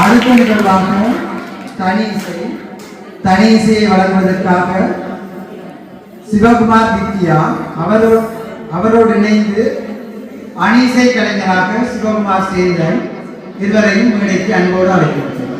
அடுத்த நிகழ்வாக தனி இசை தனி இசையை வழங்குவதற்காக சிவகுமார் வித்யா அவரோ அவரோடு இணைந்து அணிசை கலைஞராக சிவகுமார் சேந்தன் இருவரையும் மேடைக்கு அன்போடு அழைக்கிறேன்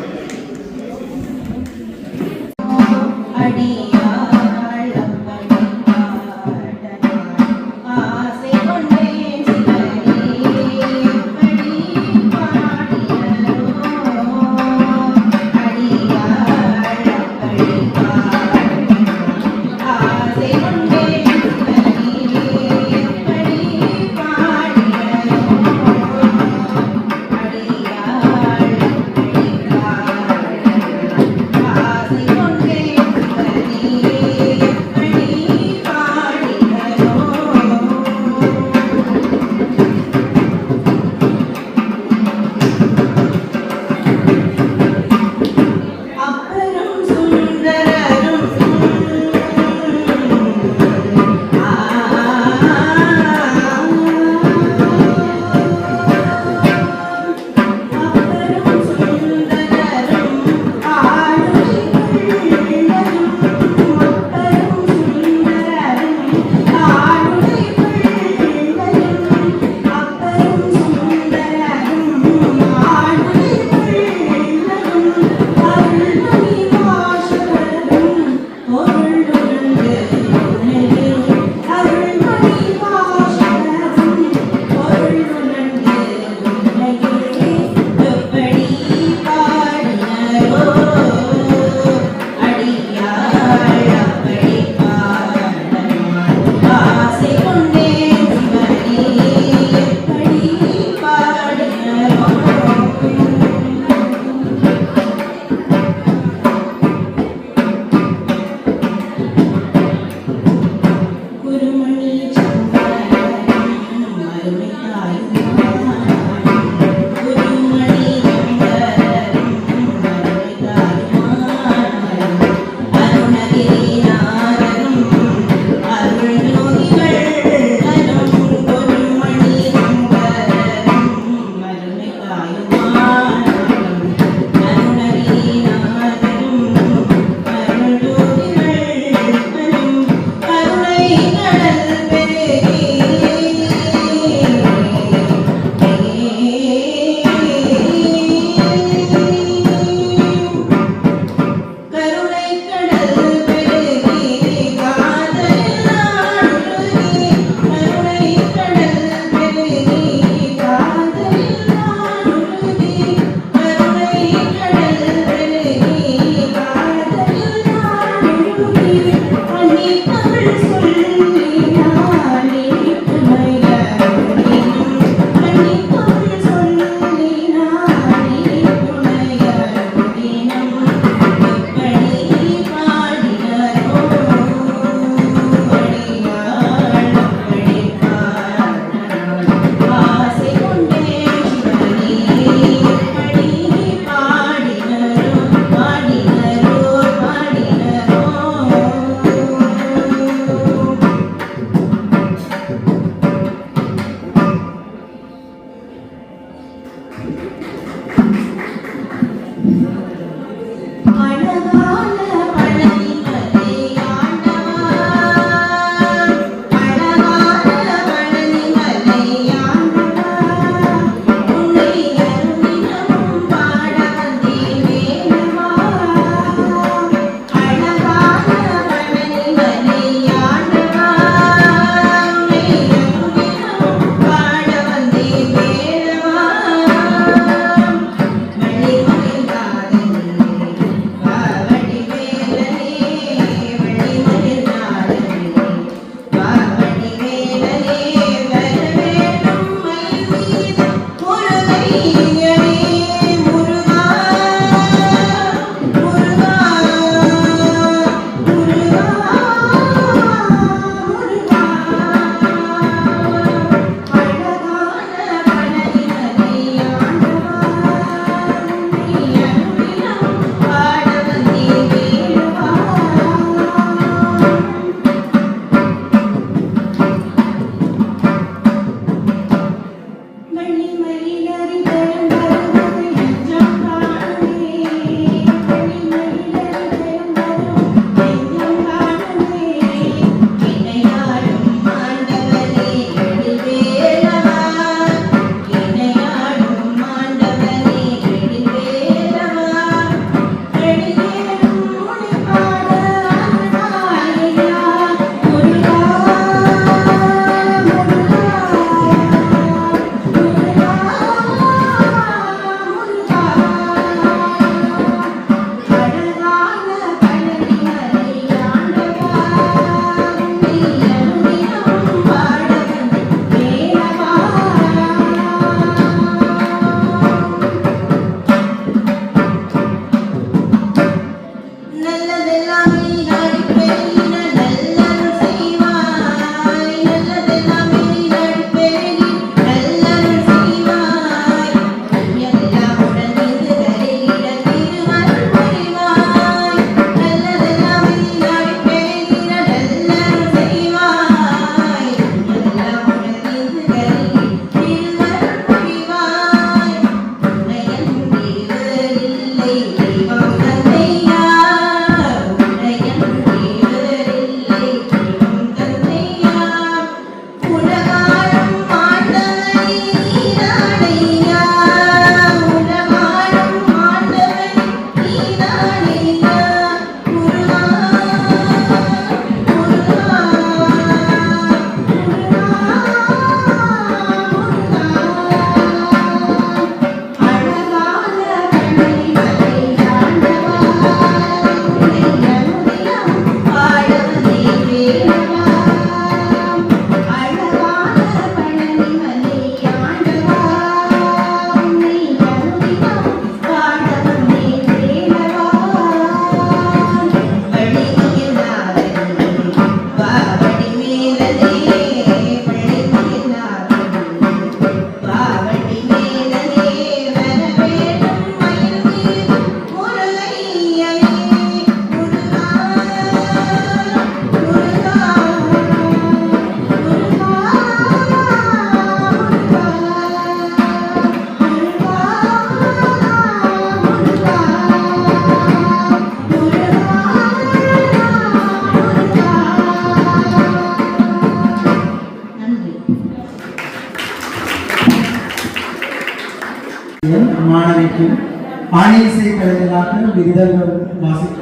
கிடைக்கும் ஆணி இசை கலைஞராக விருதங்கள் வாசிக்க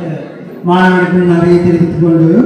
மாணவர்கள் நிறைய தெரிவித்துக் கொண்டு